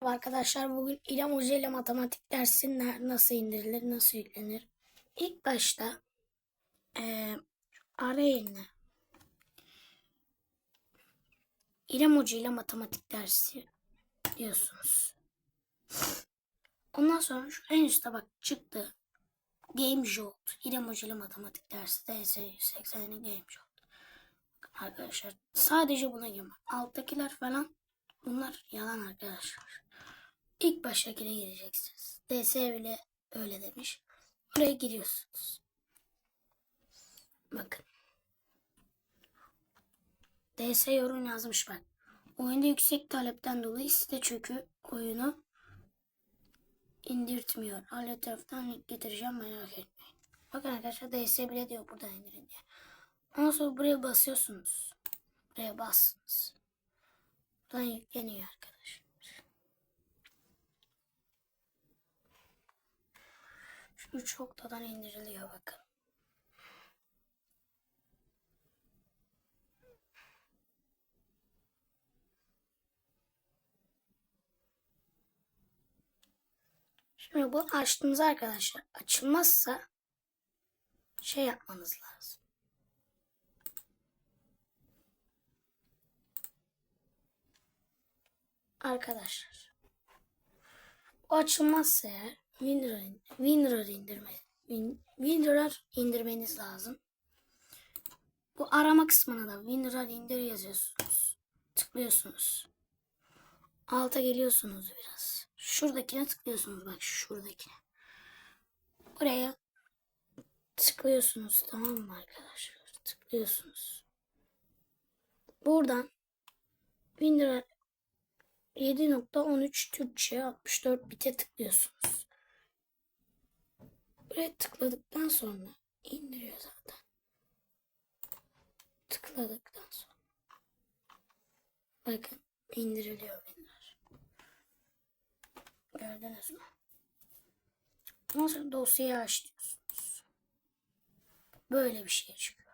Arkadaşlar bugün İrem Hoca ile matematik dersi nasıl indirilir, nasıl yüklenir? İlk başta eee arayın. İrem Hoca ile matematik dersi diyorsunuz. Ondan sonra şu en üstte bak çıktı. Game Jolt. İrem Hoca ile matematik dersi DS 180'in Game Jolt. Arkadaşlar sadece buna girme. Alttakiler falan bunlar yalan arkadaşlar. İlk baştakine gireceksiniz. DS bile öyle demiş. Buraya giriyorsunuz. Bakın. DS yorum yazmış bak. Oyunda yüksek talepten dolayı site çökü oyunu indirtmiyor. Alet taraftan link getireceğim merak etmeyin. Bakın arkadaşlar DS bile diyor buradan indirin diye. Ondan sonra buraya basıyorsunuz. Buraya bassınız. Buradan yükleniyor arkadaşlar. Şu üç noktadan indiriliyor bakın. Şimdi bu açtığınız arkadaşlar açılmazsa şey yapmanız lazım. Arkadaşlar o açılmazsa eğer WinRAR, WinRAR indirme Win, WinRAR indirmeniz lazım. Bu arama kısmına da WinRAR indir yazıyorsunuz. Tıklıyorsunuz. Alta geliyorsunuz biraz. Şuradakine tıklıyorsunuz bak şuradakine. Buraya tıklıyorsunuz tamam mı arkadaşlar? Tıklıyorsunuz. Buradan WinRAR 7.13 Türkçe 64 bite tıklıyorsunuz. Buraya tıkladıktan sonra indiriyor zaten. Tıkladıktan sonra. Bakın indiriliyor WinRAR. Gördünüz mü? Ondan sonra dosyayı aç diyorsunuz. Böyle bir şey çıkıyor.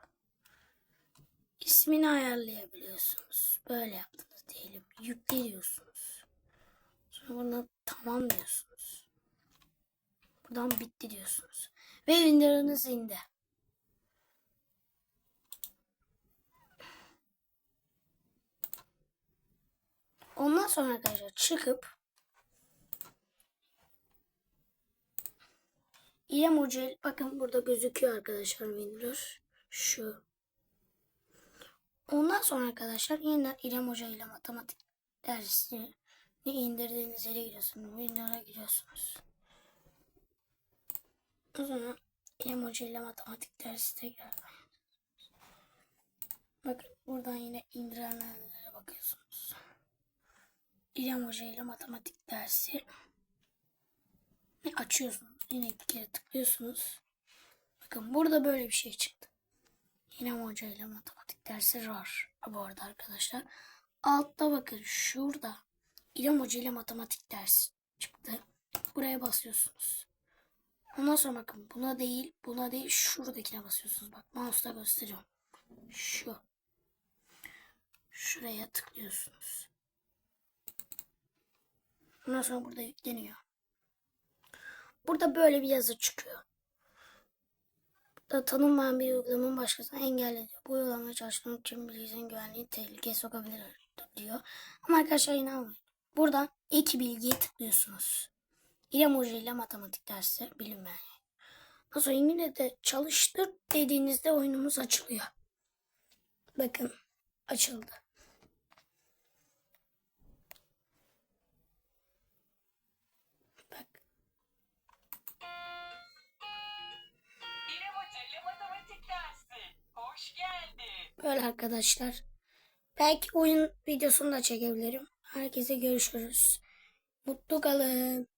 İsmini ayarlayabiliyorsunuz. Böyle yaptınız diyelim. Yükle diyorsunuz. Sonra buradan tamam diyorsunuz. Buradan bitti diyorsunuz. Ve Windows'unuz indi. Ondan sonra arkadaşlar çıkıp İrem Hoca bakın burada gözüküyor arkadaşlar Windows. Şu. Ondan sonra arkadaşlar yeniden İrem Hoca ile matematik dersini indirdiğiniz yere giriyorsunuz. Windows'a giriyorsunuz. O zaman Hoca ile matematik dersi tekrar. Bakın buradan yine indirenlere bakıyorsunuz. İrem Hoca ile matematik dersi ve açıyorsunuz. Yine bir kere tıklıyorsunuz. Bakın burada böyle bir şey çıktı. İrem Hoca ile matematik dersi RAR. Bu arada arkadaşlar. Altta bakın şurada İrem Hoca ile matematik dersi çıktı. Buraya basıyorsunuz. Ondan sonra bakın buna değil, buna değil şuradakine basıyorsunuz. Bak mouse'la gösteriyorum. Şu. Şuraya tıklıyorsunuz. Ondan sonra burada yükleniyor. Burada böyle bir yazı çıkıyor. Burada tanınmayan bir uygulamanın başkasına engellediyor. Bu uygulamaya çalışmak için bilgisayarın güvenliği tehlikeye sokabilir diyor. Ama arkadaşlar inanmayın. Buradan iki bilgiye tıklıyorsunuz. İrem Hoca ile matematik dersi bilinmeyen. Ondan sonra yine de çalıştır dediğinizde oyunumuz açılıyor. Bakın açıldı. Bak İrem Hoca ile matematik dersi. Hoş geldin. Böyle arkadaşlar. Belki oyun videosunu da çekebilirim. Herkese görüşürüz. Mutlu kalın.